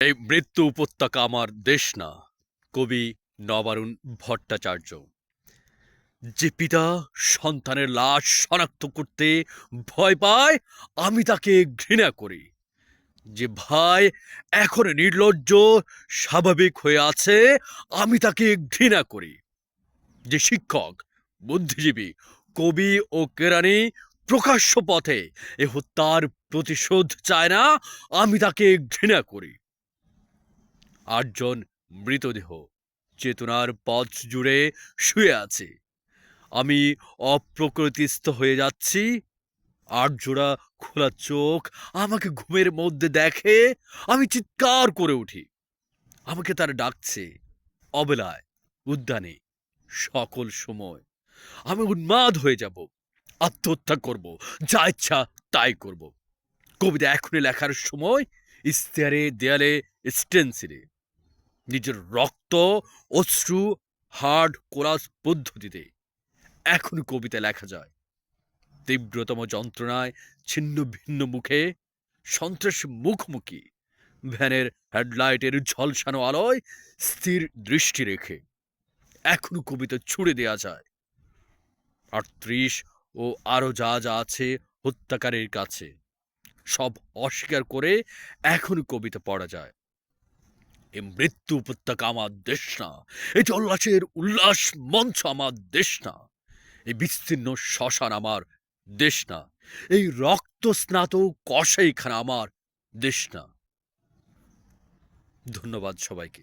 এই মৃত্যু উপত্যকা আমার দেশ না, কবি নবারুণ ভট্টাচার্য। যে পিতা সন্তানের লাশ শনাক্ত করতে ভয় পায়, আমি তাকে ঘৃণা করি। যে ভাই এখন নির্লজ্জ, স্বাভাবিক হয়ে আছে, আমি তাকে ঘৃণা করি। যে শিক্ষক, বুদ্ধিজীবী, কবি ও কেরানি প্রকাশ্য পথে এ হত্যার প্রতিশোধ চায় না, আমি তাকে ঘৃণা করি। আটজন মৃতদেহ। চেতনার পথ জুড়ে শুয়ে আছে। আমি অপ্রকৃতিস্থ হয়ে যাচ্ছি। আট জোড়া খোলা চোখ আমাকে ঘুমের মধ্যে দেখে আমি চিৎকার করে উঠি। আমাকে তার ডাকছে। অবেলায়, উদ্যানে, সকল সময়। আমি উন্মাদ হয়ে যাব। আত্মহত্যা করব। যা ইচ্ছা তাই করব। কবিতা এখনই লেখার সময় ইস্তেহারে দেয়ালে স্টেন্সিলে নিজের রক্ত, অশ্রু হার্ড কোরাস পদ্ধতিতে। এখনই কবিতা লেখা যায়। তীব্রতম যন্ত্রণায় ছিন্ন ভিন্ন মুখে, সন্ত্রাসী মুখোমুখি, ভ্যানের হেডলাইটের ঝলসানো আলোয় স্থির দৃষ্টি রেখে। এখনও কবিতা ছুড়ে দেয়া যায়। আটত্রিশ ও আরও যা যা আছে হত্যাকারীর কাছে, সব অস্বীকার করে এখনও কবিতা পড়া যায়। এ মৃত্যু উপত্যকা আমার দেশ না এ জল্লাসের উল্লাস মঞ্চ আমার দেশ না এ বিস্তীর্ণ শ্মশান আমার দেশ না এই রক্ত স্নাত কষাইখানা আমার দেশ না ধন্যবাদ সবাইকে।